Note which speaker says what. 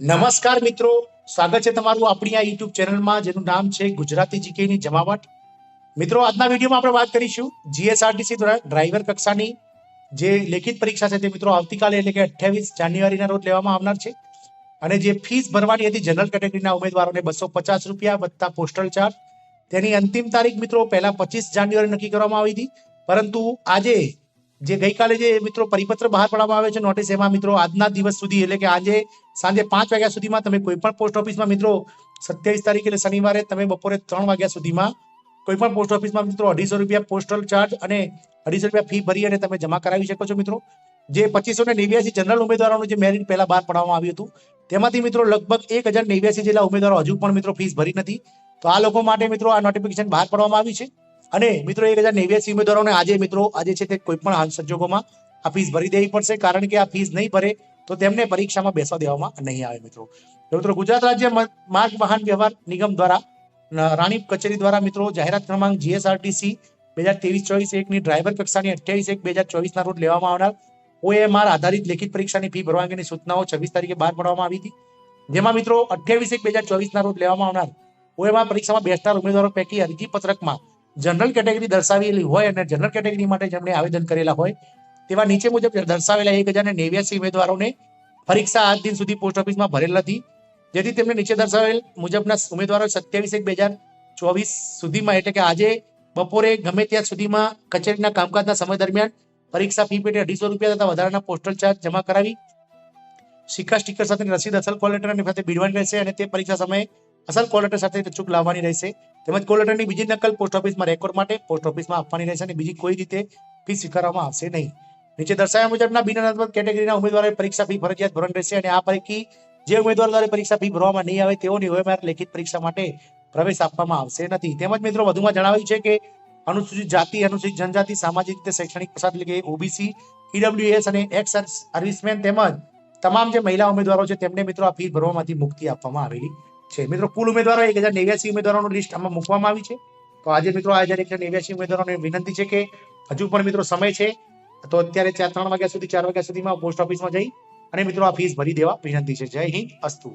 Speaker 1: નમસ્કાર મિત્રો. સ્વાગત છે તમારું આપણી આ યુટ્યુબ ચેનલમાં, જેનું નામ છે ગુજરાતી જીકેની જમાવટ. મિત્રો, આજના વિડીયોમાં આપણે વાત કરીશું જીએસઆરટીસી દ્વારા ડ્રાઈવર કક્ષાની જે લેખિત પરીક્ષા છે તે મિત્રો આવતીકાલે એટલે કે અઠ્યાવીસ જાન્યુઆરીના રોજ લેવામાં આવનાર છે. અને જે ફીસ ભરવાની હતી જનરલ કેટેગરીના ઉમેદવારોને બસો પચાસ રૂપિયા વત્તા પોસ્ટલ ચાર્જ. તેની અંતિમ તારીખ મિત્રો પહેલા પચીસ જાન્યુઆરી નક્કી કરવામાં આવી હતી. પરંતુ આજે જે ગઈકાલે જે મિત્રો પરિપત્ર બહાર પાડવામાં આવે છે નોટિસ એમાં મિત્રો આજના દિવસ સુધી, એટલે કે આજે સાંજે પાંચ વાગ્યા સુધીમાં તમે કોઈ પણ પોસ્ટ ઓફિસમાં મિત્રો સત્યાવીસ તારીખ એટલે શનિવારે તમે બપોરે ત્રણ વાગ્યા સુધીમાં કોઈ પણ પોસ્ટ ઓફિસમાં મિત્રો અઢીસો રૂપિયા પોસ્ટલ ચાર્જ અને અઢીસો રૂપિયા ફી ભરી અને તમે જમા કરાવી શકો છો મિત્રો. જે પચીસો ને નેવ્યાસી જનરલ ઉમેદવારોનું જે મેરિટ પહેલા બહાર પાડવામાં આવ્યું હતું, તેમાંથી મિત્રો લગભગ એક હજાર નેવ્યાસી જેટલા ઉમેદવારો હજુ પણ મિત્રો ફીસ ભરી નથી. તો આ લોકો માટે મિત્રો આ નોટિફિકેશન બહાર પાડવામાં આવી છે. અને મિત્રો એક હજાર નેવ્યાસી ઉમેદવારોને આજે મિત્રો, આજે છે તે કોઈ પણ સંજોગોમાં આ ફીસ ભરી દેવી પડશે, કારણ કે આ ફીસ નહીં ભરે તો તેમને પરીક્ષામાં બેસવા દેવામાં નહીં આવે મિત્રો. મિત્રો, ગુજરાત રાજ્ય માર્ગ વાહન વ્યવહાર નિગમ દ્વારા રાણીપ કચેરી દ્વારા મિત્રો, જાહેરાત ક્રમાંક જીએસઆરટીસી બે હજાર ત્રેવીસ ચોવીસ એકની ડ્રાઈવર કક્ષાની અઠ્યાવીસ એક બે હજાર ચોવીસના રોજ લેવામાં આવનાર ઓએમઆર આધારિત લેખિત પરીક્ષાની ફી ભરવા અંગેની સૂચનાઓ છવ્વીસ તારીખે બહાર પાડવામાં આવી હતી. જેમાં મિત્રો, અઠ્યાવીસ એક બે હજાર ચોવીસના રોજ લેવામાં આવનાર ઓએમઆર પરીક્ષામાં બેસનાર ઉમેદવારો પૈકી અરજી પત્રકમાં જનરલ કેટેગરી દર્શાવેલી હોય અને જનરલ કેટેગરી માટે જેમણે આવેદન કરેલા હોય, તેવા નીચે મુજબ દર્શાવેલા એક હજાર નેવ્યાસી ઉમેદવારોને પરીક્ષા આજ દિન સુધી પોસ્ટ ઓફિસમાં ભરેલ નથી. જેથી તેમને નીચે દર્શાવેલ મુજબના ઉમેદવારો સત્યાવીસ એક બે હજાર ચોવીસ સુધીમાં, એટલે કે આજે બપોરે ગમે ત્યાં સુધીમાં કચેરીના કામકાજના સમય દરમિયાન પરીક્ષા ફી પેટે અઢીસો રૂપિયા તથા વધારાના પોસ્ટલ ચાર્જ જમા કરાવી સિક્કા સ્ટીકર સાથે રસીદ અસલ કોલેટર સાથે બીડવાની રહેશે અને તે પરીક્ષા સમયે અસલ કોલ લેટર સાથે ચૂક લાવવાની રહેશે. તેમજ કોલ લેટરની બીજી નકલ પોસ્ટ ઓફિસમાં રેકોર્ડ માટે પોસ્ટ ઓફિસમાં આપવાની રહેશે અને બીજી કોઈ રીતે ફી સ્વીકારવામાં આવશે નહીં. નીચે દર્શાવ્યા મુજબના બિનઅનામત કેટેગરીના ઉમેદવારોએ પરીક્ષા ફી ફરજિયાત ભરણ રહેશે અને આ પૈકી જે ઉમેદવાર દ્વારા પરીક્ષા ફી ભરવામાં નહીં આવે તેઓની ઉમેદવાર લેખિત પરીક્ષા માટે પ્રવેશ આપવામાં આવશે નથી. તેમજ મિત્રો વધુમાં જણાવ્યું છે કે અનુસૂચિત જાતિ, અનુસૂચિત જનજાતિ, સામાજિક રીતે શૈક્ષણિક પસાર એટલે કે ઓબીસી ઈડબ્લ્યુએસ અને એક્સ સર્વિસમેન તેમજ તમામ જે મહિલા ઉમેદવારો છે તેમને મિત્રો આ ફી ભરવામાંથી મુક્તિ આપવામાં આવેલી છે. મિત્રો, કુલ ઉમેદવારો એક હજાર નેવ્યાસી ઉમેદવારોનું લિસ્ટ આમાં મૂકવામાં આવી છે. તો આજે મિત્રો આ હજાર એકસો નેવ્યાસી ઉમેદવારોને વિનંતી છે કે હજુ પણ મિત્રો સમય છે, તો અત્યારે ચાર, ત્રણ વાગ્યા સુધી, ચાર વાગ્યા સુધીમાં પોસ્ટ ઓફિસમાં જઈ અને મિત્રો આ ફીસ ભરી દેવા વિનંતી છે. જય હિન્દ, અસ્તુ.